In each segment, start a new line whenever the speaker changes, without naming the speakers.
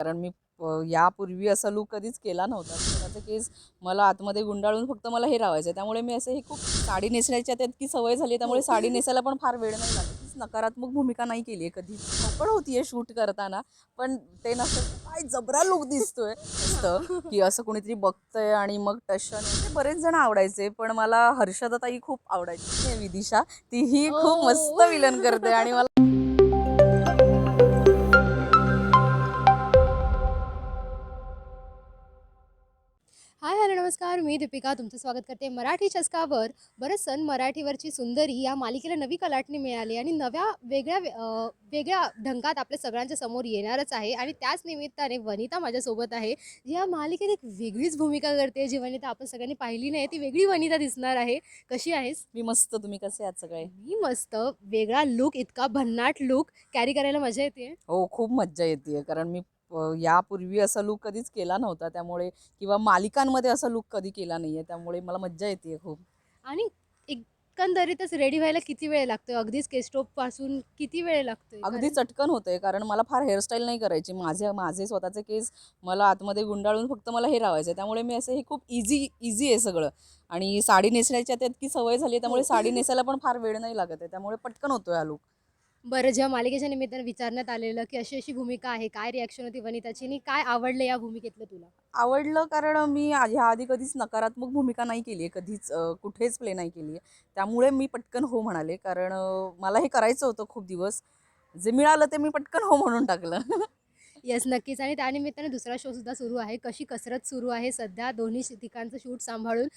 कारण मी यापूर्वी असा लूक कधीच केला नव्हता. त्याचा केस मला आतमध्ये गुंडाळून फक्त मला हे रावायचं त्यामुळे मी असं हे खूप साडी नेसण्याची आता इतकी सवय झाली आहे. त्यामुळे साडी नेसायला पण फार वेळ नाही लागत. नकारात्मक भूमिका नाही केली आहे कधी पण होतीये शूट करताना पण ते नसतं. काय जबरा लुक दिसतोय. नुसतं की असं कोणीतरी बघतंय आणि मग टशन ते बरेच जण आवडायचे पण मला हर्षदाताई खूप आवडायची. हे विदिशा तीही खूप मस्त विलन करते आणि मला
मी दीपिका तुमचं स्वागत करते. मराठी चस्कावर बरं सण मराठीवरची सुंदरी या मालिकेला नवी कलाटणी मिळाली आणि नव्या वेगळ्या वेगळ्या ढंगात आपल्या सगळ्यांच्या समोर येणारच आहे आणि त्याच निमित्ताने वनिता माझ्यासोबत आहे. जी या मालिकेत एक वेगळीच भूमिका करते जी वनिता आपण सगळ्यांनी पाहिली नाही. ती वेगळी वनिता दिसणार आहे. कशी आहेस?
मी मस्त. तुम्ही कसे आहात सगळे?
मी मस्त. वेगळा लुक इतका भन्नाट लुक कॅरी करायला मजा येते
हो खूप मज्जा येते कारण मी यापूर्वी असा लूक कधीच केला नव्हता. त्यामुळे किंवा मालिकांमध्ये असा लूक कधी केला नाहीये. त्यामुळे मला मज्जा येते खूप.
आणि एकंदरीतच रेडी व्हायला किती वेळ लागतो अगदीच केस्टोपपासून किती वेळ लागतोय?
अगदी चटकन होते कारण मला फार हेअरस्टाईल नाही करायची. माझे माझे स्वतःचे केस मला आतमध्ये गुंडाळून फक्त मला हे रावायचं त्यामुळे मी असं हे खूप इझी इझी आहे सगळं. आणि साडी नेसण्याची आता इतकी सवय झाली आहे त्यामुळे साडी नेसायला पण फार वेळ नाही लागत आहे. त्यामुळे पटकन होतो हा लूक
बरं जेव्हा मालिकेच्या निमित्तानं विचारण्यात आलेलं की अशी अशी भूमिका आहे काय रिॲक्शन होती वनिताची आणि काय आवडलं या भूमिकेतलं तुला?
आवडलं कारण मी ह्या आधी कधीच नकारात्मक भूमिका नाही केली आहे कधीच अ, कुठेच प्ले नाही केली आहे त्यामुळे मी पटकन हो म्हणाले कारण अ, मला हे करायचं होतं खूप दिवस. जे मिळालं ते मी पटकन हो म्हणून टाकलं.
येस नक्कीच. आणि त्यानिमित्ताने दुसरा शो सुद्धा सुरू आहे. कशी कसरत सुरू आहे सध्या? दोन्ही ठिकाणचं शूट सांभाळून.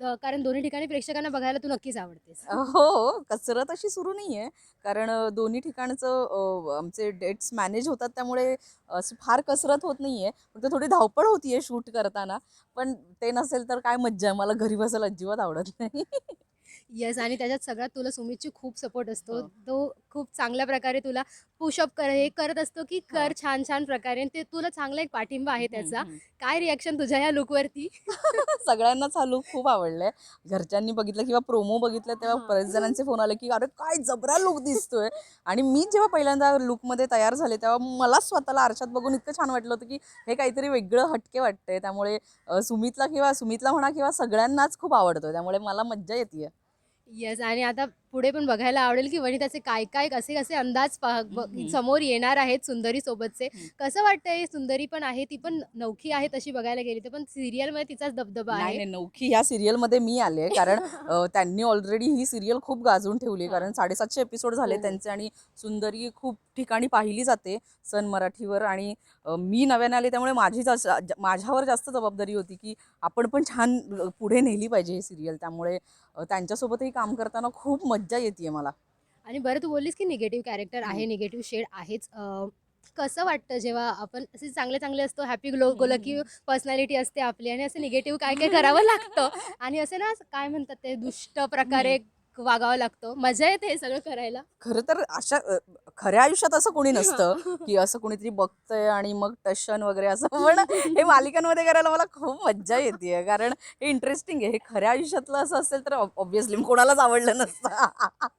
कारण दोन्ही ठिकाणी प्रेक्षकांना बघायला तू नक्कीच आवडतेस.
हो, हो कसरत अशी सुरू नाही आहे कारण दोन्ही ठिकाणचं आमचे डेट्स मॅनेज होतात त्यामुळे असं फार कसरत होत नाही आहे फक्त थोडी धावपळ होती आहे शूट करताना. पण ते नसेल तर काय मज्जा आहे. मला घरी बसायला अजिबात आवडत नाही.
येस आणि त्याच्यात सगळ्यात तुला सुमितची खूप सपोर्ट असतो.
हो.
तो खूप चांगल्या प्रकारे तुला पुशअप कर हे करत असतो की कर छान छान प्रकारे. आणि ते तुला चांगला एक पाठिंबा आहे त्याचा. काय रिॲक्शन तुझ्या या लुकवरती
सगळ्यांनाच हा लुक खूप आवडलाय. घरच्यांनी बघितलं किंवा प्रोमो बघितलं तेव्हा
हा.
बरेच जणांचे फोन आले की अरे काय जबरा लुक दिसतोय. आणि मी जेव्हा पहिल्यांदा लुकमध्ये तयार झाले तेव्हा मला स्वतःला आरशात बघून इतकं छान वाटलं होतं की हे काहीतरी वेगळं हटके वाटतंय. त्यामुळे सुमितला किंवा सुमितला म्हणा किंवा सगळ्यांनाच खूप आवडतोय. त्यामुळे मला मज्जा येते
येस आणि आता पुढे पण बघायला आवडेल की वनिताचे काय काय कसे कसे अंदाज. समोर येणार आहेत सुंदरी सोबतचे. कसं वाटतंय सुंदरी पण आहे ती पण नौखी आहे तशी बघायला गेली तर पण सिरियलमध्ये तिचाच दबदबा आहे
नौखी ह्या सिरियलमध्ये मी आले कारण त्यांनी ऑलरेडी ही सिरियल खूप गाजवून ठेवली. कारण साडेसातशे एपिसोड झाले. त्यांचे आणि सुंदरी खूप ठिकाणी पाहिली जाते सन मराठीवर आणि मी नव्याने आले त्यामुळे माझी माझ्यावर जास्त जबाबदारी होती की आपण पण छान पुढे नेली पाहिजे ही सिरियल त्यामुळे त्यांच्यासोबतही काम करताना खूप मज्जा येते मला.
आणि बरं तू बोललीस की निगेटिव्ह कॅरेक्टर आहे. निगेटिव्ह शेड आहेच. अं, कसं वाटतं जेव्हा आपण असे चांगले चांगले असतो हॅपी ग्लो गोलकी पर्सनॅलिटी असते आपली आणि असं निगेटिव्ह काय काय करावं लागतं? आणि असं ना काय म्हणतात ते दुष्ट प्रकारे वागावं लागतं. मजा येते हे सगळं करायला.
खरं तर अशा अ, खऱ्या आयुष्यात असं कोणी नसतं की असं कोणीतरी बघतंय आणि मग टशन वगैरे असं. पण हे मालिकांमध्ये करायला मला खूप मज्जा येते कारण हे इंटरेस्टिंग आहे. हे खऱ्या आयुष्यातलं असं असेल तर ऑब्विसली कोणालाच आवडलं नसतं.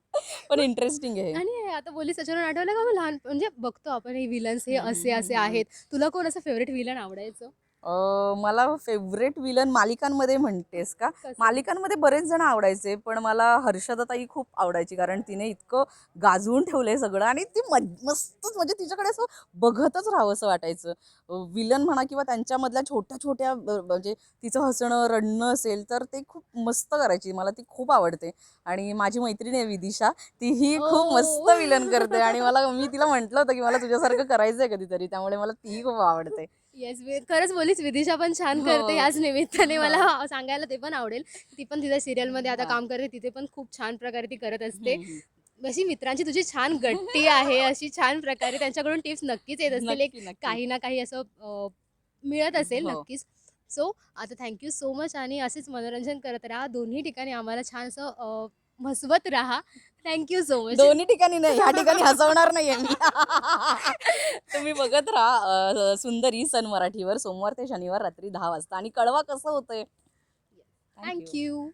पण इंटरेस्टिंग आहे हे.
आणि आता बोलीस त्याच्यावरून आठवलं का मग लहान म्हणजे बघतो आपण हे विलन्स हे असे असे. आहेत. तुला कोण असं फेवरेट विलन आवडायचं?
मला फेवरेट विलन मालिकांमध्ये म्हणतेस का? मालिकांमध्ये बरेच जण आवडायचे पण मला हर्षदाताई खूप आवडायची कारण तिने इतकं गाजवून ठेवलंय सगळं आणि ती मज- मस्तच म्हणजे तिच्याकडे असं बघतच राहावं असं वाटायचं विलन म्हणा किंवा त्यांच्यामधल्या छोट्या छोट्या म्हणजे तिचं हसणं रडणं असेल तर ते खूप मस्त करायची मला ती खूप आवडते आणि माझी मैत्रीण आहे विदिशा तीही खूप
ओ.
मस्त विलन करते आणि मला मी तिला म्हटलं होतं की मला तुझ्यासारखं करायचंय कधीतरी त्यामुळे मला तीही खूप आवडते
येस खरंच बोलीस विदिशा पण छान
हो.
करते याच निमित्ताने
हो.
मला सांगायला ते पण आवडेल ती पण तिच्या सिरियलमध्ये आता
हा.
काम करते तिथे पण खूप छान प्रकारे ती करत असते. अशी मित्रांची तुझी छान गट्टी आहे अशी छान प्रकारे त्यांच्याकडून टिप्स नक्कीच येत असतील. एक. काही ना काही असं अं, मिळत असेल
हो.
नक्कीच. सो आता थँक्यू सो मच आणि असेच मनोरंजन करत राहा. दोन्ही ठिकाणी आम्हाला छान असं अं, हसवत राहा. थँक्यू सो मच
दोन्ही ठिकाणी नाही ह्या ठिकाणी हसवणार नाहीये मी. तुम्ही बघत राहा अ, सुंदरी सन मराठीवर. सोमवार ते शनिवार रात्री दहा वाजता. आणि कळवा कसं होतंय. Thank you.
थँक्यू